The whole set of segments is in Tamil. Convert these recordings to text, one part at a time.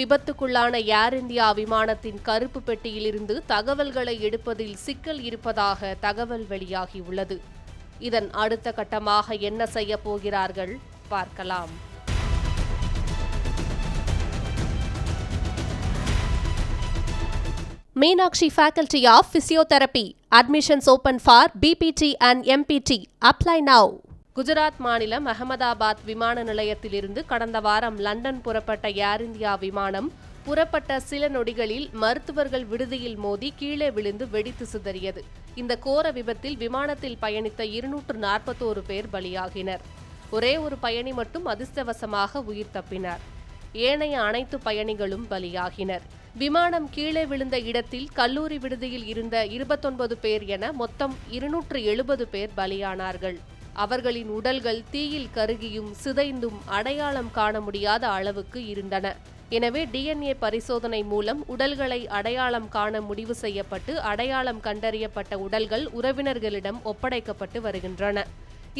விபத்துக்குள்ளான ஏர் இந்தியா விமானத்தின் கருப்பு பெட்டியிலிருந்து தகவல்களை எடுப்பதில் சிக்கல் இருப்பதாக தகவல் வெளியாகியுள்ளது. இதன் அடுத்த கட்டமாக என்ன செய்ய போகிறார்கள்? பார்க்கலாம். Meenakshi faculty of physiotherapy admissions open for BPT and MPT apply now Gujarat மாநிலம் அகமதாபாத் விமான நிலையத்திலிருந்து கடந்த வாரம் லண்டன் புறப்பட்ட ஏர் இந்தியா விமானம் புறப்பட்ட சில நொடிகளில் மருத்துவர்கள் விடுதியில் மோதி கீழே விழுந்து வெடித்து சிதறியது. இந்த கோர விபத்தில் விமானத்தில் பயணித்த இருநூற்று நாற்பத்தோரு பேர் பலியாகினர். ஒரே ஒரு பயணி மட்டும் அதிர்ஷ்டவசமாக உயிர் தப்பினார். ஏனைய அனைத்து பயணிகளும் பலியாகினர். விமானம் கீழே விழுந்த இடத்தில் கல்லூரி விடுதியில் இருந்த இருபத்தொன்பது பேர் என மொத்தம் இருநூற்று எழுபது பேர் பலியானார்கள். அவர்களின் உடல்கள் தீயில் கருகியும் சிதைந்தும் அடையாளம் காண முடியாத அளவுக்கு இருந்தன. எனவே டிஎன்ஏ பரிசோதனை மூலம் உடல்களை அடையாளம் காண முடிவு செய்யப்பட்டு அடையாளம் கண்டறியப்பட்ட உடல்கள் உறவினர்களிடம் ஒப்படைக்கப்பட்டு வருகின்றன.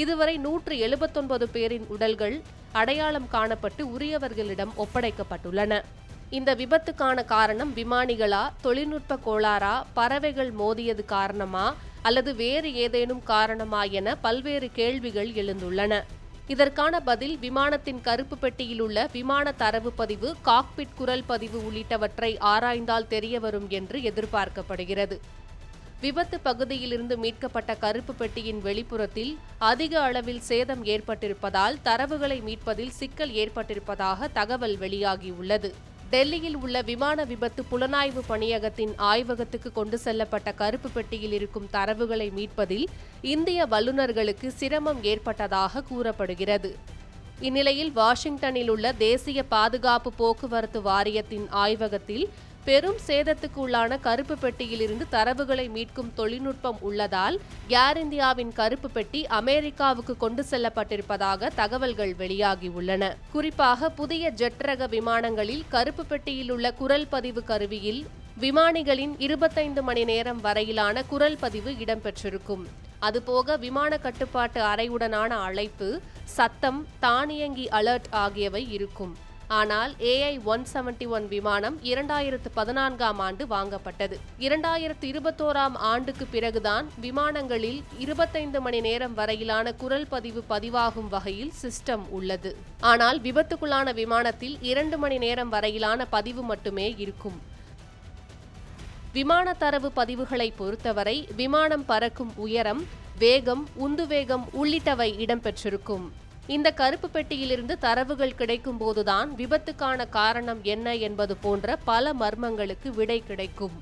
இதுவரை நூற்று எழுபத்தொன்பது பேரின் உடல்கள் அடையாளம் காணப்பட்டு உரியவர்களிடம் ஒப்படைக்கப்பட்டுள்ளன. இந்த விபத்துக்கான காரணம் விமானிகளா தொழில்நுட்ப கோளாறா பறவைகள் மோதியது காரணமா அல்லது வேறு ஏதேனும் காரணமா என பல்வேறு கேள்விகள் எழுந்துள்ளன. இதற்கான பதில் விமானத்தின் கருப்பு பெட்டியில் உள்ள விமான தரவு பதிவு காக்பிட் குரல் பதிவு உள்ளிட்டவற்றை ஆராய்ந்தால் தெரியவரும் என்று எதிர்பார்க்கப்படுகிறது. விபத்து பகுதியிலிருந்து மீட்கப்பட்ட கருப்பு பெட்டியின் வெளிப்புறத்தில் அதிக அளவில் சேதம் ஏற்பட்டிருப்பதால் தரவுகளை மீட்பதில் சிக்கல் ஏற்பட்டிருப்பதாக தகவல் வெளியாகியுள்ளது. டெல்லியில் உள்ள விமான விபத்து புலனாய்வு பணியகத்தின் ஆய்வகத்துக்கு கொண்டு செல்லப்பட்ட கருப்பு பெட்டியில் இருக்கும் தரவுகளை மீட்பதில் இந்திய வல்லுநர்களுக்கு சிரமம் ஏற்பட்டதாக கூறப்படுகிறது. இந்நிலையில் வாஷிங்டனில் உள்ள தேசிய பாதுகாப்பு போக்குவரத்து வாரியத்தின் ஆய்வகத்தில் பெரும் சேதத்துக்கு உள்ளான கருப்பு பெட்டியிலிருந்து தரவுகளை மீட்கும் தொழில்நுட்பம் உள்ளதால் ஏர் இந்தியாவின் கருப்பு பெட்டி அமெரிக்காவுக்கு கொண்டு செல்லப்பட்டிருப்பதாக தகவல்கள் வெளியாகியுள்ளன. குறிப்பாக புதிய ஜெட் ரக விமானங்களில் கருப்பு பெட்டியில் உள்ள குரல் பதிவு கருவியில் விமானிகளின் இருபத்தைந்து மணி நேரம் வரையிலான குரல் பதிவு இடம்பெற்றிருக்கும். அதுபோக விமான கட்டுப்பாட்டு அறையுடனான அழைப்பு சத்தம் தானியங்கி அலர்ட் ஆகியவை இருக்கும். ஆனால் ஏஐ ஒன் செவன்டி ஒன் விமானம் இரண்டாயிரத்து பதினான்காம் ஆண்டு வாங்கப்பட்டது. இரண்டாயிரத்து இருபத்தோராம் ஆண்டுக்கு பிறகுதான் விமானங்களில் இருபத்தைந்து மணி நேரம் வரையிலான குரல் பதிவு பதிவாகும் வகையில் சிஸ்டம் உள்ளது. ஆனால் விபத்துக்குள்ளான விமானத்தில் இரண்டு மணி நேரம் வரையிலான பதிவு மட்டுமே இருக்கும். விமான தரவு பதிவுகளை பொறுத்தவரை விமானம் பறக்கும் உயரம் வேகம் உந்து வேகம் உள்ளிட்டவை இடம்பெற்றிருக்கும். இந்த கருப்பு பெட்டியிலிருந்து தரவுகள் கிடைக்கும் போதுதான் விபத்துக்கான காரணம் என்ன என்பது போன்ற பல மர்மங்களுக்கு விடை கிடைக்கும்.